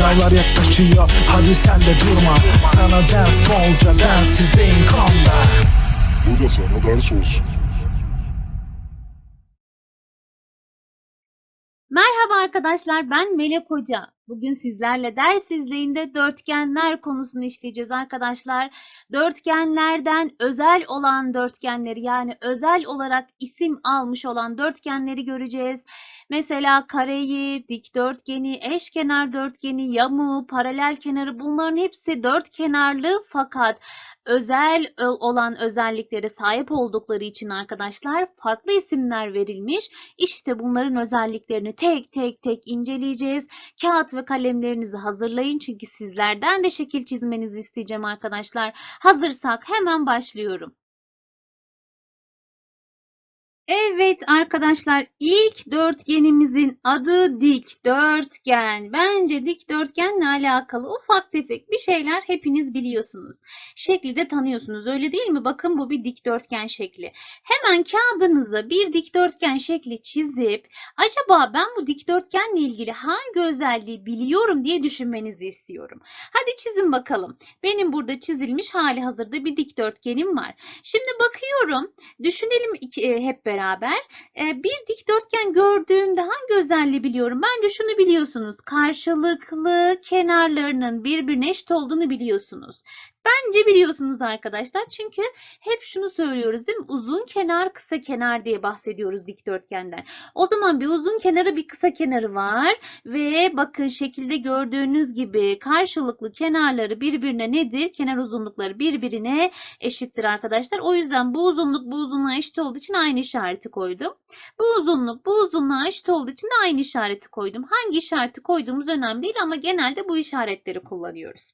Sınavlar yaklaşıyor hadi sen de durma Sana ders bolca densizliğin konda Bu da sana ders olsun. Merhaba arkadaşlar ben Melek Hoca. Bugün sizlerle ders izleyinde dörtgenler konusunu işleyeceğiz arkadaşlar. Dörtgenlerden özel olan dörtgenleri yani özel olarak isim almış olan dörtgenleri göreceğiz. Mesela kareyi, dikdörtgeni, eşkenar dörtgeni, yamuğu, paralel kenarı bunların hepsi dört kenarlı fakat özel ö- olan özelliklere sahip oldukları için arkadaşlar farklı isimler verilmiş. İşte bunların özelliklerini tek tek tek inceleyeceğiz. Kağıt ve kalemlerinizi hazırlayın çünkü sizlerden de şekil çizmenizi isteyeceğim arkadaşlar. Hazırsak hemen başlıyorum. Evet arkadaşlar ilk dörtgenimizin adı dikdörtgen. Bence dikdörtgenle alakalı ufak tefek bir şeyler hepiniz biliyorsunuz. Şekli de tanıyorsunuz öyle değil mi? Bakın bu bir dikdörtgen şekli. Hemen kağıdınıza bir dikdörtgen şekli çizip acaba ben bu dikdörtgenle ilgili hangi özelliği biliyorum diye düşünmenizi istiyorum. Hadi çizin bakalım. Benim burada çizilmiş hali hazırda bir dikdörtgenim var. Şimdi bakıyorum. Düşünelim e, hep beraber. E, bir dikdörtgen gördüğümde hangi özelliği biliyorum? Bence şunu biliyorsunuz. Karşılıklı kenarlarının birbirine eşit olduğunu biliyorsunuz. Bence biliyorsunuz arkadaşlar. Çünkü hep şunu söylüyoruz değil mi? Uzun kenar, kısa kenar diye bahsediyoruz dikdörtgenden. O zaman bir uzun kenarı, bir kısa kenarı var ve bakın şekilde gördüğünüz gibi karşılıklı kenarları birbirine nedir? Kenar uzunlukları birbirine eşittir arkadaşlar. O yüzden bu uzunluk bu uzunluğa eşit olduğu için aynı işareti koydum. Bu uzunluk bu uzunluğa eşit olduğu için de aynı işareti koydum. Hangi işareti koyduğumuz önemli değil ama genelde bu işaretleri kullanıyoruz.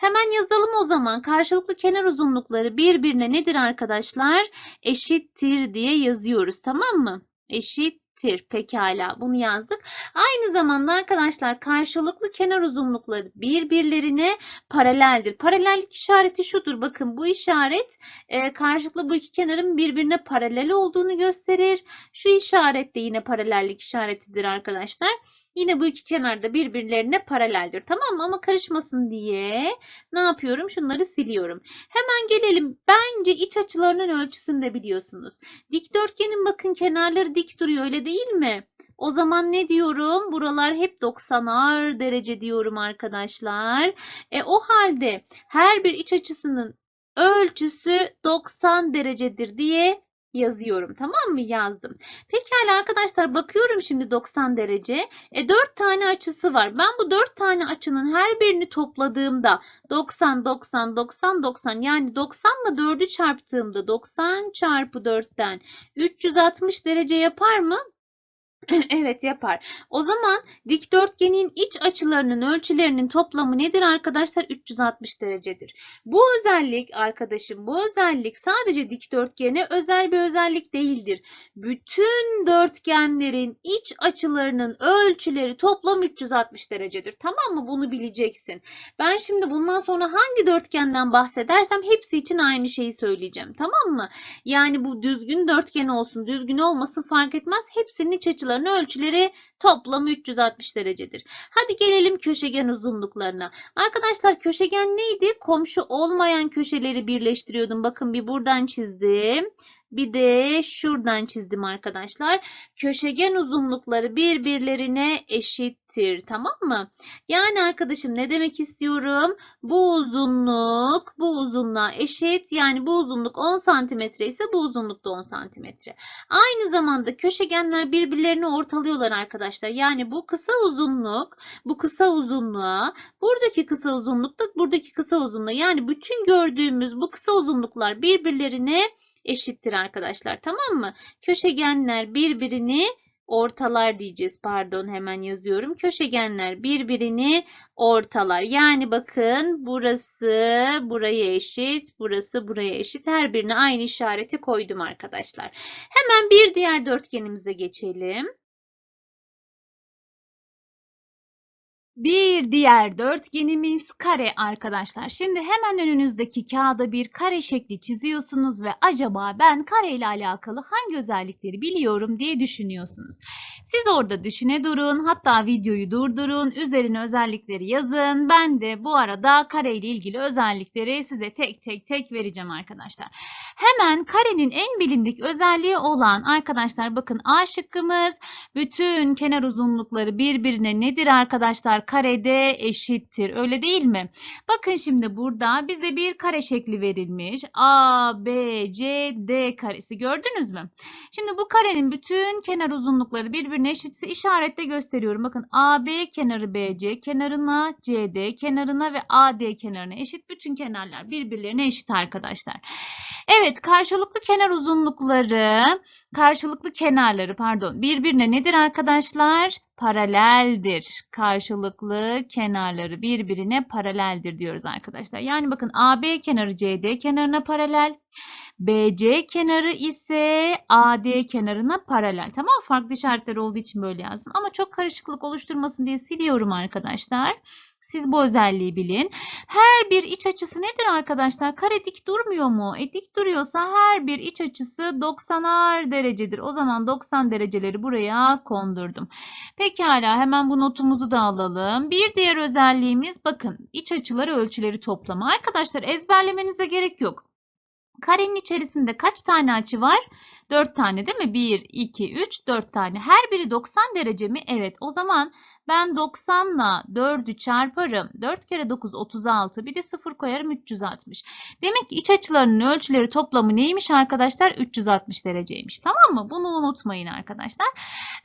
Hemen yazalım o zaman. Karşılıklı kenar uzunlukları birbirine nedir arkadaşlar? Eşittir diye yazıyoruz tamam mı? Eşittir. Pekala bunu yazdık. Aynı zamanda arkadaşlar karşılıklı kenar uzunlukları birbirlerine paraleldir. Paralellik işareti şudur. Bakın bu işaret e, karşılıklı bu iki kenarın birbirine paralel olduğunu gösterir. Şu işaret de yine paralellik işaretidir arkadaşlar. Yine bu iki kenar da birbirlerine paraleldir. Tamam mı? Ama karışmasın diye ne yapıyorum? Şunları siliyorum. Hemen gelelim. Bence iç açılarının ölçüsünü de biliyorsunuz. Dikdörtgenin bakın kenarları dik duruyor öyle değil mi? O zaman ne diyorum? Buralar hep 90'ar derece diyorum arkadaşlar. E, o halde her bir iç açısının ölçüsü 90 derecedir diye yazıyorum. Tamam mı? Yazdım. Pekala arkadaşlar bakıyorum şimdi 90 derece. E 4 tane açısı var. Ben bu 4 tane açının her birini topladığımda 90 90 90 90 yani 90 ile 4'ü çarptığımda 90 çarpı 4'ten 360 derece yapar mı? Evet yapar. O zaman dikdörtgenin iç açılarının ölçülerinin toplamı nedir arkadaşlar? 360 derecedir. Bu özellik arkadaşım bu özellik sadece dikdörtgene özel bir özellik değildir. Bütün dörtgenlerin iç açılarının ölçüleri toplam 360 derecedir. Tamam mı? Bunu bileceksin. Ben şimdi bundan sonra hangi dörtgenden bahsedersem hepsi için aynı şeyi söyleyeceğim. Tamam mı? Yani bu düzgün dörtgen olsun, düzgün olmasın fark etmez. Hepsinin iç açılarının ölçüleri toplamı 360 derecedir. Hadi gelelim köşegen uzunluklarına. Arkadaşlar köşegen neydi? Komşu olmayan köşeleri birleştiriyordum. Bakın bir buradan çizdim. Bir de şuradan çizdim arkadaşlar. Köşegen uzunlukları birbirlerine eşittir. Tamam mı? Yani arkadaşım ne demek istiyorum? Bu uzunluk bu uzunluğa eşit. Yani bu uzunluk 10 santimetre ise bu uzunluk da 10 santimetre. Aynı zamanda köşegenler birbirlerini ortalıyorlar arkadaşlar. Yani bu kısa uzunluk bu kısa uzunluğa buradaki kısa uzunluk da buradaki kısa uzunluğa yani bütün gördüğümüz bu kısa uzunluklar birbirlerine eşittir arkadaşlar. Tamam mı? Köşegenler birbirini ortalar diyeceğiz. Pardon hemen yazıyorum. Köşegenler birbirini ortalar. Yani bakın burası buraya eşit, burası buraya eşit. Her birine aynı işareti koydum arkadaşlar. Hemen bir diğer dörtgenimize geçelim. Bir diğer dörtgenimiz kare arkadaşlar. Şimdi hemen önünüzdeki kağıda bir kare şekli çiziyorsunuz ve acaba ben kare ile alakalı hangi özellikleri biliyorum diye düşünüyorsunuz. Siz orada düşüne durun. Hatta videoyu durdurun. Üzerine özellikleri yazın. Ben de bu arada kare ile ilgili özellikleri size tek tek tek vereceğim arkadaşlar. Hemen karenin en bilindik özelliği olan arkadaşlar bakın A şıkkımız bütün kenar uzunlukları birbirine nedir arkadaşlar? Karede eşittir. Öyle değil mi? Bakın şimdi burada bize bir kare şekli verilmiş. A, B, C, D karesi gördünüz mü? Şimdi bu karenin bütün kenar uzunlukları birbirine eşitse işaretle gösteriyorum. Bakın AB kenarı BC kenarına, CD kenarına ve AD kenarına eşit. Bütün kenarlar birbirlerine eşit arkadaşlar. Evet karşılıklı kenar uzunlukları, karşılıklı kenarları pardon birbirine nedir arkadaşlar? Paraleldir. Karşılıklı kenarları birbirine paraleldir diyoruz arkadaşlar. Yani bakın AB kenarı CD kenarına paralel. BC kenarı ise AD kenarına paralel. Tamam farklı işaretler olduğu için böyle yazdım. Ama çok karışıklık oluşturmasın diye siliyorum arkadaşlar. Siz bu özelliği bilin. Her bir iç açısı nedir arkadaşlar? Kare dik durmuyor mu? E dik duruyorsa her bir iç açısı 90'ar derecedir. O zaman 90 dereceleri buraya kondurdum. Pekala hemen bu notumuzu da alalım. Bir diğer özelliğimiz bakın iç açıları ölçüleri toplama. Arkadaşlar ezberlemenize gerek yok. Karenin içerisinde kaç tane açı var? 4 tane değil mi? 1, 2, 3, 4 tane. Her biri 90 derece mi? Evet. O zaman ben 90 ile 4'ü çarparım. 4 kere 9 36. Bir de 0 koyarım 360. Demek ki iç açılarının ölçüleri toplamı neymiş arkadaşlar? 360 dereceymiş. Tamam mı? Bunu unutmayın arkadaşlar.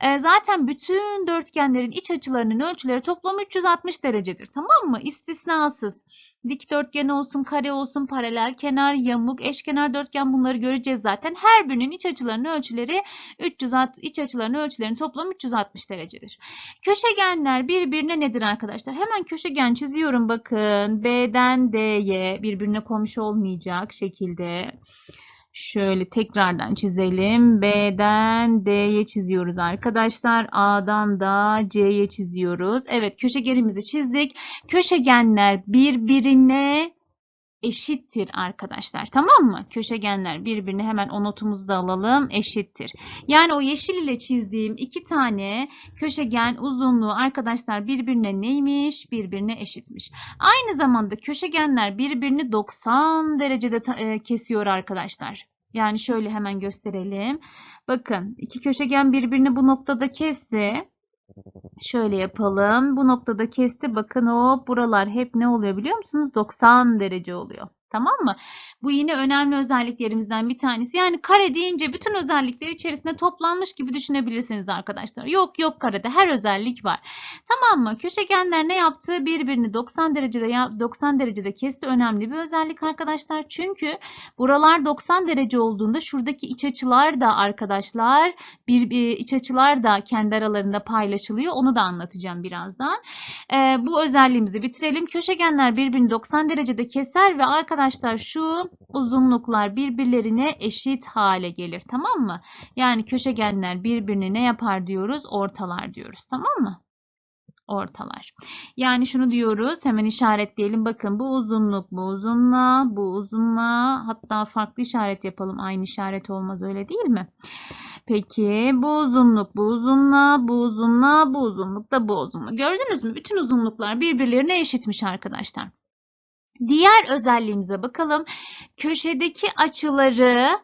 Ee, zaten bütün dörtgenlerin iç açılarının ölçüleri toplamı 360 derecedir. Tamam mı? İstisnasız. Dikdörtgen olsun, kare olsun, paralel kenar, yamuk, eşkenar dörtgen bunları göreceğiz zaten. Her birinin iç açılarının ölçüleri 360 iç açılarının ölçülerinin toplamı 360 derecedir. Köşegenler birbirine nedir arkadaşlar? Hemen köşegen çiziyorum bakın. B'den D'ye birbirine komşu olmayacak şekilde. Şöyle tekrardan çizelim. B'den D'ye çiziyoruz arkadaşlar. A'dan da C'ye çiziyoruz. Evet köşegenimizi çizdik. Köşegenler birbirine eşittir arkadaşlar. Tamam mı? Köşegenler birbirine hemen o notumuzu da alalım. Eşittir. Yani o yeşil ile çizdiğim iki tane köşegen uzunluğu arkadaşlar birbirine neymiş? Birbirine eşitmiş. Aynı zamanda köşegenler birbirini 90 derecede e, kesiyor arkadaşlar. Yani şöyle hemen gösterelim. Bakın iki köşegen birbirini bu noktada kesti. Şöyle yapalım. Bu noktada kesti. Bakın o buralar hep ne oluyor biliyor musunuz? 90 derece oluyor. Tamam mı? Bu yine önemli özelliklerimizden bir tanesi. Yani kare deyince bütün özellikler içerisinde toplanmış gibi düşünebilirsiniz arkadaşlar. Yok yok karede her özellik var. Tamam mı? Köşegenler ne yaptı? Birbirini 90 derecede ya- 90 derecede kesti. Önemli bir özellik arkadaşlar. Çünkü buralar 90 derece olduğunda şuradaki iç açılar da arkadaşlar bir, bir iç açılar da kendi aralarında paylaşılıyor. Onu da anlatacağım birazdan. Ee, bu özelliğimizi bitirelim. Köşegenler birbirini 90 derecede keser ve arkadaşlar şu uzunluklar birbirlerine eşit hale gelir. Tamam mı? Yani köşegenler birbirini ne yapar diyoruz? Ortalar diyoruz. Tamam mı? Ortalar. Yani şunu diyoruz. Hemen işaretleyelim. Bakın bu uzunluk bu uzunluğa, bu uzunluğa hatta farklı işaret yapalım. Aynı işaret olmaz öyle değil mi? Peki bu uzunluk bu uzunluğa, bu uzunluğa, bu uzunluk da bu uzunluğu. Gördünüz mü? Bütün uzunluklar birbirlerine eşitmiş arkadaşlar. Diğer özelliğimize bakalım. Köşedeki açıları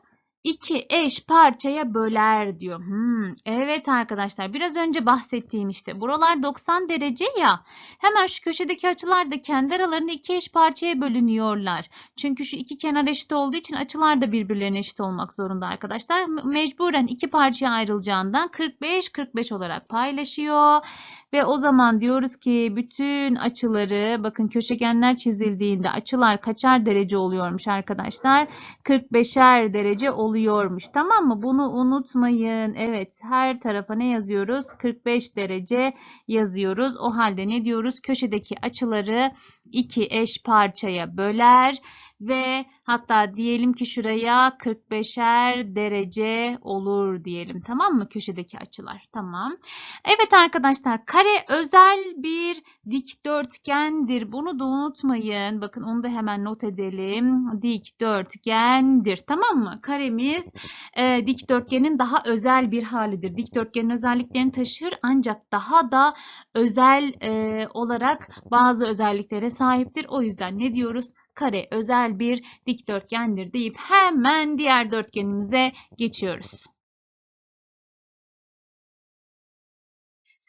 iki eş parçaya böler diyor. Hmm, evet arkadaşlar biraz önce bahsettiğim işte buralar 90 derece ya. Hemen şu köşedeki açılar da kendi aralarında iki eş parçaya bölünüyorlar. Çünkü şu iki kenar eşit olduğu için açılar da birbirlerine eşit olmak zorunda arkadaşlar. Me- Mecburen iki parçaya ayrılacağından 45-45 olarak paylaşıyor. Ve o zaman diyoruz ki bütün açıları bakın köşegenler çizildiğinde açılar kaçar derece oluyormuş arkadaşlar? 45'er derece oluyormuş. Tamam mı? Bunu unutmayın. Evet her tarafa ne yazıyoruz? 45 derece yazıyoruz. O halde ne diyoruz? Köşedeki açıları iki eş parçaya böler ve hatta diyelim ki şuraya 45'er derece olur diyelim. Tamam mı? Köşedeki açılar. Tamam. Evet arkadaşlar kare özel bir dikdörtgendir. Bunu da unutmayın. Bakın onu da hemen not edelim. Dikdörtgendir. Tamam mı? Karemiz e, dikdörtgenin daha özel bir halidir. Dikdörtgenin özelliklerini taşır ancak daha da özel e, olarak bazı özelliklere sahiptir. O yüzden ne diyoruz? Kare özel bir dikdörtgendir deyip hemen diğer dörtgenimize geçiyoruz.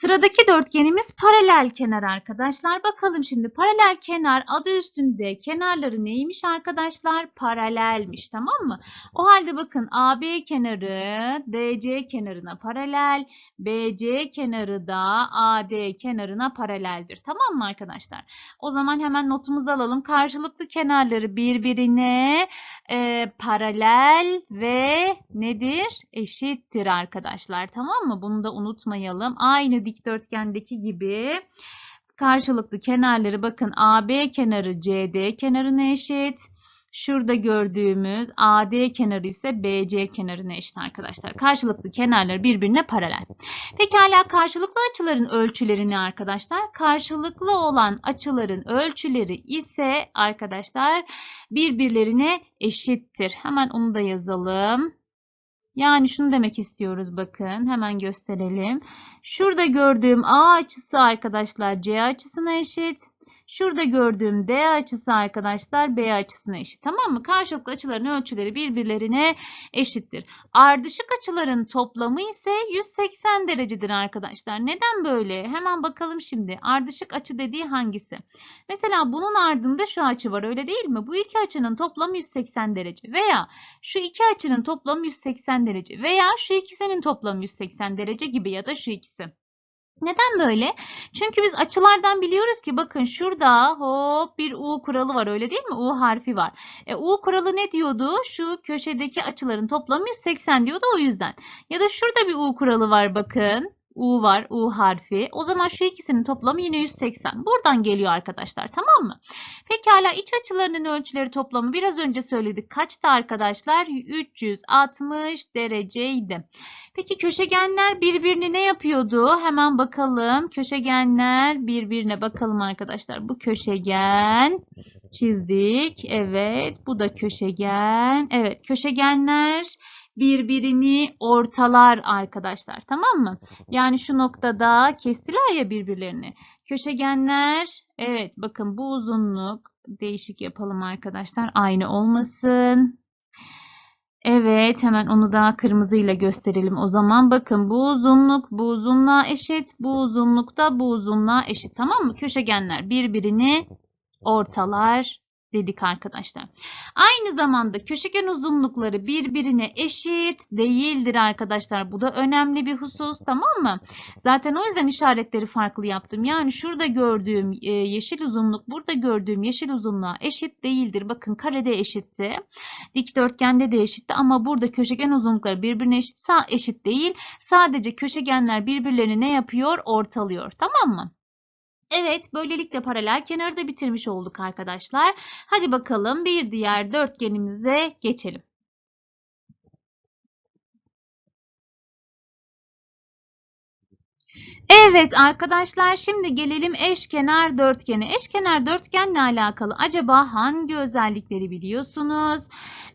Sıradaki dörtgenimiz paralel kenar arkadaşlar. Bakalım şimdi paralel kenar adı üstünde kenarları neymiş arkadaşlar? Paralelmiş tamam mı? O halde bakın AB kenarı DC kenarına paralel, BC kenarı da AD kenarına paraleldir. Tamam mı arkadaşlar? O zaman hemen notumuzu alalım. Karşılıklı kenarları birbirine e, paralel ve nedir? Eşittir arkadaşlar. Tamam mı? Bunu da unutmayalım. Aynı dikdörtgendeki gibi karşılıklı kenarları bakın AB kenarı CD kenarına eşit. Şurada gördüğümüz AD kenarı ise BC kenarına eşit arkadaşlar. Karşılıklı kenarları birbirine paralel. Pekala karşılıklı açıların ölçüleri ne arkadaşlar? Karşılıklı olan açıların ölçüleri ise arkadaşlar birbirlerine eşittir. Hemen onu da yazalım. Yani şunu demek istiyoruz bakın. Hemen gösterelim. Şurada gördüğüm A açısı arkadaşlar C açısına eşit. Şurada gördüğüm D açısı arkadaşlar B açısına eşit. Tamam mı? Karşılıklı açıların ölçüleri birbirlerine eşittir. Ardışık açıların toplamı ise 180 derecedir arkadaşlar. Neden böyle? Hemen bakalım şimdi. Ardışık açı dediği hangisi? Mesela bunun ardında şu açı var öyle değil mi? Bu iki açının toplamı 180 derece. Veya şu iki açının toplamı 180 derece. Veya şu ikisinin toplamı 180 derece gibi ya da şu ikisi. Neden böyle? Çünkü biz açılardan biliyoruz ki bakın şurada hop bir U kuralı var öyle değil mi? U harfi var. E, U kuralı ne diyordu? Şu köşedeki açıların toplamı 180 diyordu o yüzden. Ya da şurada bir U kuralı var bakın. U var, U harfi. O zaman şu ikisinin toplamı yine 180. Buradan geliyor arkadaşlar tamam mı? Pekala iç açılarının ölçüleri toplamı biraz önce söyledik. Kaçtı arkadaşlar? 360 dereceydi. Peki köşegenler birbirini ne yapıyordu? Hemen bakalım. Köşegenler birbirine bakalım arkadaşlar. Bu köşegen çizdik. Evet. Bu da köşegen. Evet. Köşegenler birbirini ortalar arkadaşlar. Tamam mı? Yani şu noktada kestiler ya birbirlerini. Köşegenler evet bakın bu uzunluk değişik yapalım arkadaşlar. Aynı olmasın. Evet hemen onu da kırmızıyla gösterelim o zaman. Bakın bu uzunluk bu uzunluğa eşit. Bu uzunluk da bu uzunluğa eşit. Tamam mı? Köşegenler birbirini ortalar dedik arkadaşlar. Aynı zamanda köşegen uzunlukları birbirine eşit değildir arkadaşlar. Bu da önemli bir husus tamam mı? Zaten o yüzden işaretleri farklı yaptım. Yani şurada gördüğüm e, yeşil uzunluk burada gördüğüm yeşil uzunluğa eşit değildir. Bakın karede eşitti. Dikdörtgende de eşitti ama burada köşegen uzunlukları birbirine eşit, eşit değil. Sadece köşegenler birbirlerini ne yapıyor? Ortalıyor. Tamam mı? Evet, böylelikle paralel kenarı da bitirmiş olduk arkadaşlar. Hadi bakalım bir diğer dörtgenimize geçelim. Evet arkadaşlar şimdi gelelim eşkenar dörtgene. Eşkenar dörtgenle alakalı acaba hangi özellikleri biliyorsunuz?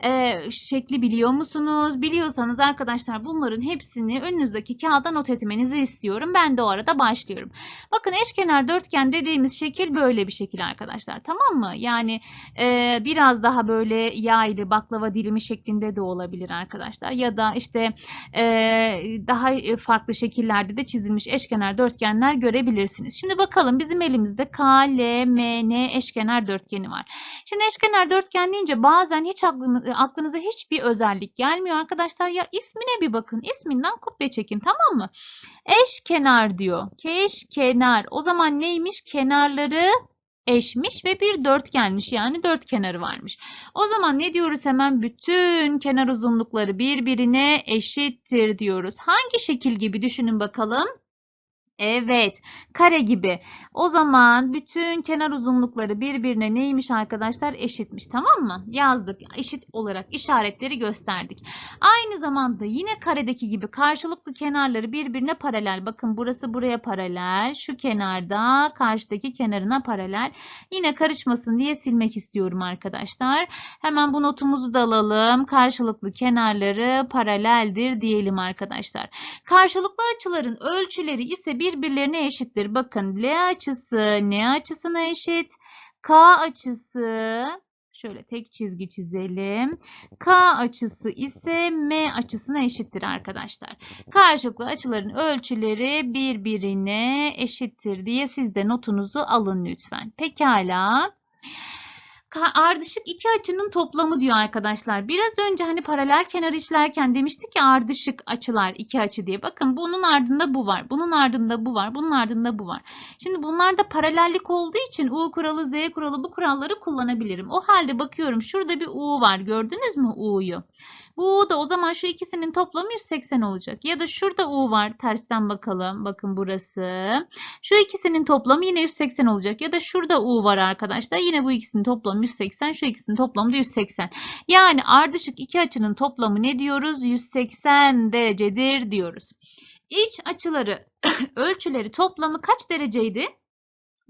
Ee, şekli biliyor musunuz? Biliyorsanız arkadaşlar bunların hepsini önünüzdeki kağıda not etmenizi istiyorum. Ben de o arada başlıyorum. Bakın eşkenar dörtgen dediğimiz şekil böyle bir şekil arkadaşlar. Tamam mı? Yani e, biraz daha böyle yaylı baklava dilimi şeklinde de olabilir arkadaşlar. Ya da işte e, daha farklı şekillerde de çizilmiş eşkenar dörtgenler görebilirsiniz. Şimdi bakalım bizim elimizde K, L, M, N eşkenar dörtgeni var. Şimdi eşkenar dörtgen deyince bazen hiç aklınız, aklınıza hiçbir özellik gelmiyor arkadaşlar. Ya ismine bir bakın. İsminden kopya çekin tamam mı? Eşkenar diyor. Keşkenar. O zaman neymiş? Kenarları eşmiş ve bir dörtgenmiş yani dört kenarı varmış. O zaman ne diyoruz hemen bütün kenar uzunlukları birbirine eşittir diyoruz. Hangi şekil gibi düşünün bakalım. Evet, kare gibi. O zaman bütün kenar uzunlukları birbirine neymiş arkadaşlar? Eşitmiş, tamam mı? Yazdık. Eşit olarak işaretleri gösterdik. Aynı zamanda yine karedeki gibi karşılıklı kenarları birbirine paralel. Bakın burası buraya paralel. Şu kenarda karşıdaki kenarına paralel. Yine karışmasın diye silmek istiyorum arkadaşlar. Hemen bu notumuzu da alalım. Karşılıklı kenarları paraleldir diyelim arkadaşlar. Karşılıklı açıların ölçüleri ise birbirlerine eşittir. Bakın L açısı ne açısına eşit? K açısı şöyle tek çizgi çizelim. K açısı ise M açısına eşittir arkadaşlar. Karşılıklı açıların ölçüleri birbirine eşittir diye siz de notunuzu alın lütfen. Pekala. Ka- Ardışık iki açının toplamı diyor arkadaşlar. Biraz önce hani paralel kenar işlerken demiştik ya ardışık açılar iki açı diye. Bakın bunun ardında bu var. Bunun ardında bu var. Bunun ardında bu var. Şimdi bunlarda paralellik olduğu için U kuralı, Z kuralı bu kuralları kullanabilirim. O halde bakıyorum şurada bir U var. Gördünüz mü U'yu? Bu da o zaman şu ikisinin toplamı 180 olacak. Ya da şurada U var. Tersten bakalım. Bakın burası. Şu ikisinin toplamı yine 180 olacak. Ya da şurada U var arkadaşlar. Yine bu ikisinin toplamı 180. Şu ikisinin toplamı da 180. Yani ardışık iki açının toplamı ne diyoruz? 180 derecedir diyoruz. İç açıları ölçüleri toplamı kaç dereceydi?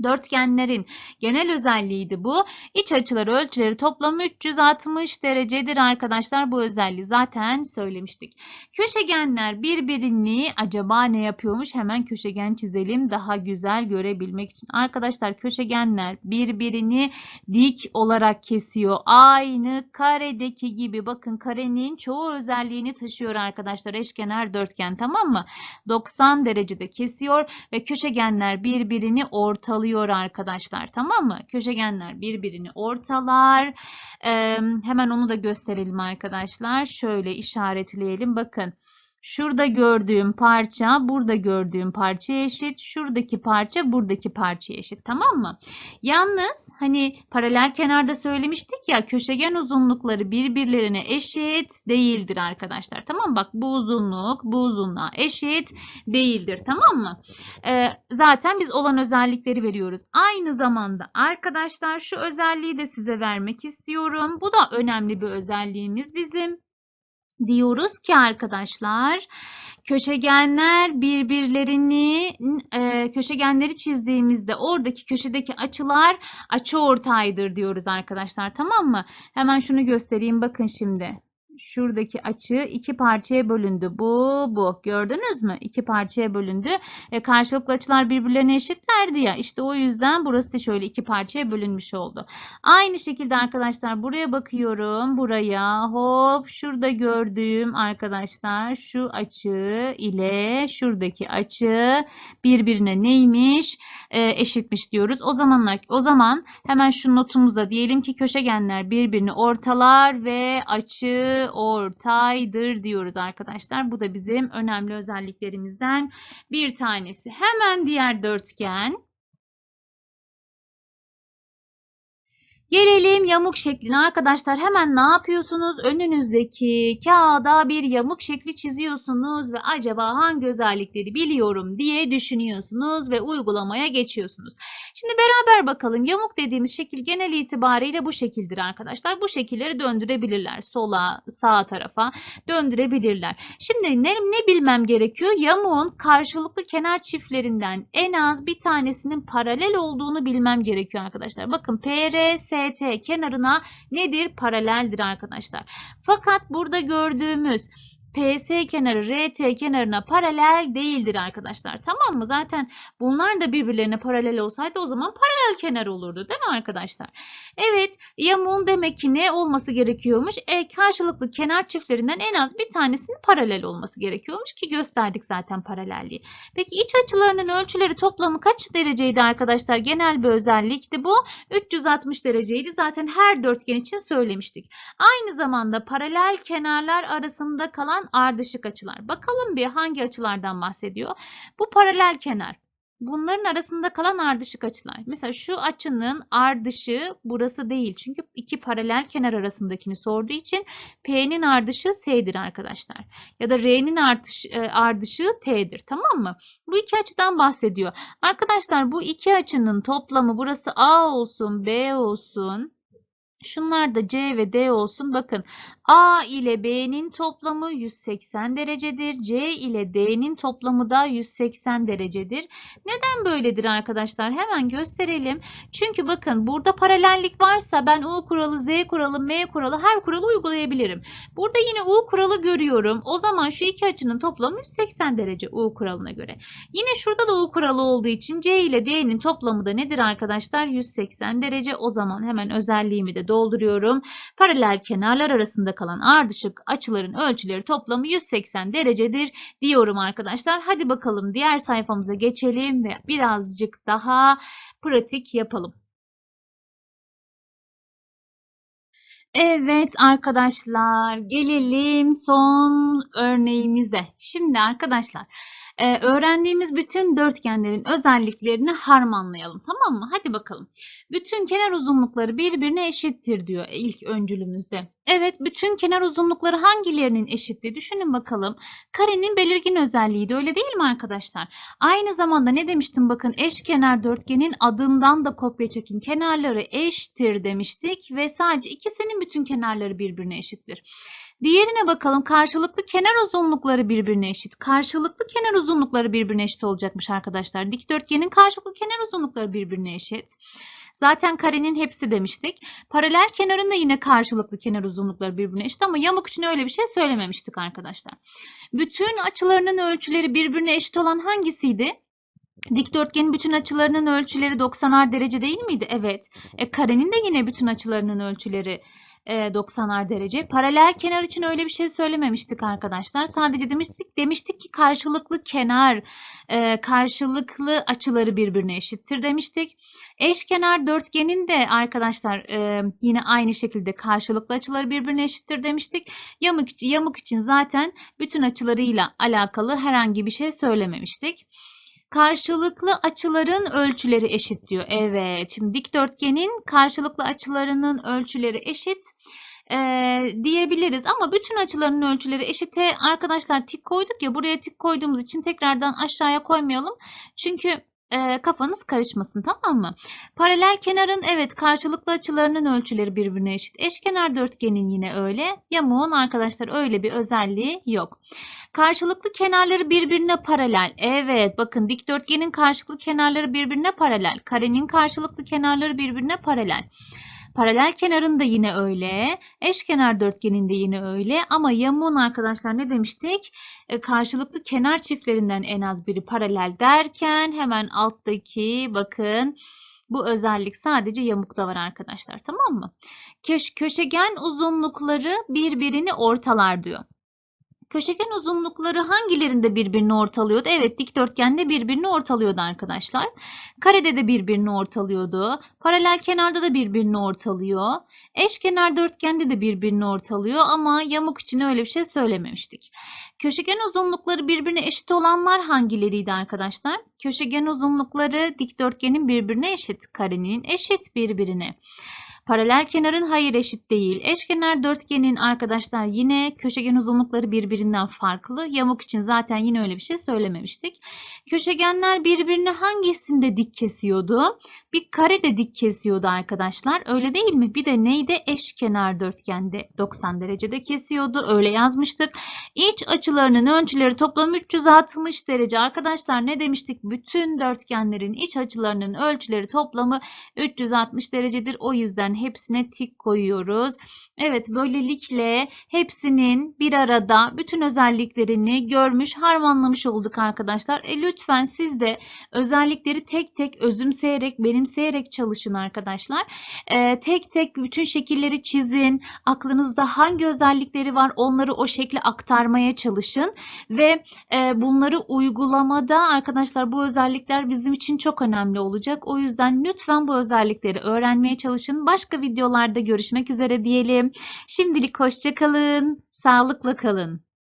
Dörtgenlerin genel özelliğiydi bu. İç açıları ölçüleri toplamı 360 derecedir arkadaşlar. Bu özelliği zaten söylemiştik. Köşegenler birbirini acaba ne yapıyormuş? Hemen köşegen çizelim daha güzel görebilmek için. Arkadaşlar köşegenler birbirini dik olarak kesiyor. Aynı karedeki gibi. Bakın karenin çoğu özelliğini taşıyor arkadaşlar. Eşkenar dörtgen tamam mı? 90 derecede kesiyor ve köşegenler birbirini ortalıyor arkadaşlar tamam mı? Köşegenler birbirini ortalar. Ee, hemen onu da gösterelim arkadaşlar. Şöyle işaretleyelim. Bakın. Şurada gördüğüm parça burada gördüğüm parçaya eşit. Şuradaki parça buradaki parçaya eşit. Tamam mı? Yalnız hani paralel kenarda söylemiştik ya köşegen uzunlukları birbirlerine eşit değildir arkadaşlar. Tamam mı? Bak bu uzunluk bu uzunluğa eşit değildir. Tamam mı? Ee, zaten biz olan özellikleri veriyoruz. Aynı zamanda arkadaşlar şu özelliği de size vermek istiyorum. Bu da önemli bir özelliğimiz bizim diyoruz ki arkadaşlar köşegenler birbirlerini e, köşegenleri çizdiğimizde oradaki köşedeki açılar açıortaydır diyoruz arkadaşlar tamam mı? Hemen şunu göstereyim bakın şimdi. Şuradaki açı iki parçaya bölündü. Bu bu. Gördünüz mü? İki parçaya bölündü. E, karşılıklı açılar birbirlerine eşitlerdi ya. İşte o yüzden burası da şöyle iki parçaya bölünmüş oldu. Aynı şekilde arkadaşlar buraya bakıyorum. Buraya hop şurada gördüğüm arkadaşlar şu açı ile şuradaki açı birbirine neymiş? E, eşitmiş diyoruz. O zamanlar o zaman hemen şu notumuza diyelim ki köşegenler birbirini ortalar ve açı ortaydır diyoruz arkadaşlar. Bu da bizim önemli özelliklerimizden bir tanesi. Hemen diğer dörtgen. Gelelim yamuk şekline arkadaşlar. Hemen ne yapıyorsunuz? Önünüzdeki kağıda bir yamuk şekli çiziyorsunuz ve acaba hangi özellikleri biliyorum diye düşünüyorsunuz ve uygulamaya geçiyorsunuz. Şimdi beraber bakalım. Yamuk dediğimiz şekil genel itibariyle bu şekildir arkadaşlar. Bu şekilleri döndürebilirler. Sola, sağ tarafa döndürebilirler. Şimdi ne, ne bilmem gerekiyor? Yamuğun karşılıklı kenar çiftlerinden en az bir tanesinin paralel olduğunu bilmem gerekiyor arkadaşlar. Bakın PRS ST kenarına nedir? Paraleldir arkadaşlar. Fakat burada gördüğümüz PS kenarı RT kenarına paralel değildir arkadaşlar. Tamam mı? Zaten bunlar da birbirlerine paralel olsaydı o zaman paralel kenar olurdu değil mi arkadaşlar? Evet yamuğun demek ki ne olması gerekiyormuş? E, karşılıklı kenar çiftlerinden en az bir tanesinin paralel olması gerekiyormuş ki gösterdik zaten paralelliği. Peki iç açılarının ölçüleri toplamı kaç dereceydi arkadaşlar? Genel bir özellikti bu. 360 dereceydi. Zaten her dörtgen için söylemiştik. Aynı zamanda paralel kenarlar arasında kalan ardışık açılar. Bakalım bir hangi açılardan bahsediyor? Bu paralel kenar. bunların arasında kalan ardışık açılar. Mesela şu açının ardışı burası değil. Çünkü iki paralel kenar arasındakini sorduğu için P'nin ardışığı S'dir arkadaşlar. Ya da R'nin ardış, e, ardışığı T'dir. Tamam mı? Bu iki açıdan bahsediyor. Arkadaşlar bu iki açının toplamı burası A olsun, B olsun. Şunlar da C ve D olsun. Bakın A ile B'nin toplamı 180 derecedir. C ile D'nin toplamı da 180 derecedir. Neden böyledir arkadaşlar? Hemen gösterelim. Çünkü bakın burada paralellik varsa ben U kuralı, Z kuralı, M kuralı her kuralı uygulayabilirim. Burada yine U kuralı görüyorum. O zaman şu iki açının toplamı 180 derece U kuralına göre. Yine şurada da U kuralı olduğu için C ile D'nin toplamı da nedir arkadaşlar? 180 derece. O zaman hemen özelliğimi de dolduruyorum. Paralel kenarlar arasında kalan ardışık açıların ölçüleri toplamı 180 derecedir diyorum arkadaşlar. Hadi bakalım diğer sayfamıza geçelim ve birazcık daha pratik yapalım. Evet arkadaşlar gelelim son örneğimize. Şimdi arkadaşlar e, öğrendiğimiz bütün dörtgenlerin özelliklerini harmanlayalım tamam mı? Hadi bakalım. Bütün kenar uzunlukları birbirine eşittir diyor ilk öncülümüzde. Evet bütün kenar uzunlukları hangilerinin eşitliği düşünün bakalım. Karenin belirgin özelliği de öyle değil mi arkadaşlar? Aynı zamanda ne demiştim bakın eşkenar dörtgenin adından da kopya çekin. Kenarları eşittir demiştik ve sadece ikisinin bütün kenarları birbirine eşittir. Diğerine bakalım karşılıklı kenar uzunlukları birbirine eşit. Karşılıklı kenar uzunlukları birbirine eşit olacakmış arkadaşlar. Dikdörtgenin karşılıklı kenar uzunlukları birbirine eşit. Zaten karenin hepsi demiştik. Paralel kenarın da yine karşılıklı kenar uzunlukları birbirine eşit ama yamuk için öyle bir şey söylememiştik arkadaşlar. Bütün açılarının ölçüleri birbirine eşit olan hangisiydi? Dikdörtgenin bütün açılarının ölçüleri 90'ar derece değil miydi? Evet. E, karenin de yine bütün açılarının ölçüleri 90'ar derece. Paralel kenar için öyle bir şey söylememiştik arkadaşlar. Sadece demiştik demiştik ki karşılıklı kenar e, karşılıklı açıları birbirine eşittir demiştik. Eşkenar dörtgenin de arkadaşlar e, yine aynı şekilde karşılıklı açıları birbirine eşittir demiştik. Yamuk, yamuk için zaten bütün açılarıyla alakalı herhangi bir şey söylememiştik. Karşılıklı açıların ölçüleri eşit diyor. Evet. Şimdi dikdörtgenin karşılıklı açılarının ölçüleri eşit e, diyebiliriz. Ama bütün açıların ölçüleri eşite arkadaşlar tik koyduk ya buraya tik koyduğumuz için tekrardan aşağıya koymayalım. Çünkü e, kafanız karışmasın tamam mı? Paralel kenarın evet karşılıklı açılarının ölçüleri birbirine eşit. Eşkenar dörtgenin yine öyle. Yamuğun arkadaşlar öyle bir özelliği yok. Karşılıklı kenarları birbirine paralel. Evet bakın dikdörtgenin karşılıklı kenarları birbirine paralel. Karenin karşılıklı kenarları birbirine paralel. Paralel kenarın da yine öyle. Eşkenar dörtgenin de yine öyle. Ama yamuğun arkadaşlar ne demiştik? E, karşılıklı kenar çiftlerinden en az biri paralel derken hemen alttaki bakın bu özellik sadece yamukta var arkadaşlar tamam mı? Köş köşegen uzunlukları birbirini ortalar diyor. Köşegen uzunlukları hangilerinde birbirini ortalıyordu? Evet dikdörtgende birbirini ortalıyordu arkadaşlar. Karede de birbirini ortalıyordu. Paralel kenarda da birbirini ortalıyor. Eşkenar dörtgende de birbirini ortalıyor ama yamuk için öyle bir şey söylememiştik. Köşegen uzunlukları birbirine eşit olanlar hangileriydi arkadaşlar? Köşegen uzunlukları dikdörtgenin birbirine eşit. Karenin eşit birbirine. Paralel kenarın hayır eşit değil. Eşkenar dörtgenin arkadaşlar yine köşegen uzunlukları birbirinden farklı. Yamuk için zaten yine öyle bir şey söylememiştik. Köşegenler birbirine hangisinde dik kesiyordu? Bir kare de dik kesiyordu arkadaşlar. Öyle değil mi? Bir de neydi? Eşkenar dörtgende 90 derecede kesiyordu. Öyle yazmıştık. İç açılarının ölçüleri toplam 360 derece. Arkadaşlar ne demiştik? Bütün dörtgenlerin iç açılarının ölçüleri toplamı 360 derecedir. O yüzden hepsine tik koyuyoruz. Evet böylelikle hepsinin bir arada bütün özelliklerini görmüş, harmanlamış olduk arkadaşlar. E, lütfen siz de özellikleri tek tek özümseyerek, benimseyerek çalışın arkadaşlar. E, tek tek bütün şekilleri çizin. Aklınızda hangi özellikleri var onları o şekle aktarmaya çalışın. Ve e, bunları uygulamada arkadaşlar bu özellikler bizim için çok önemli olacak. O yüzden lütfen bu özellikleri öğrenmeye çalışın. Başka videolarda görüşmek üzere diyelim. Şimdilik hoşça kalın, sağlıkla kalın.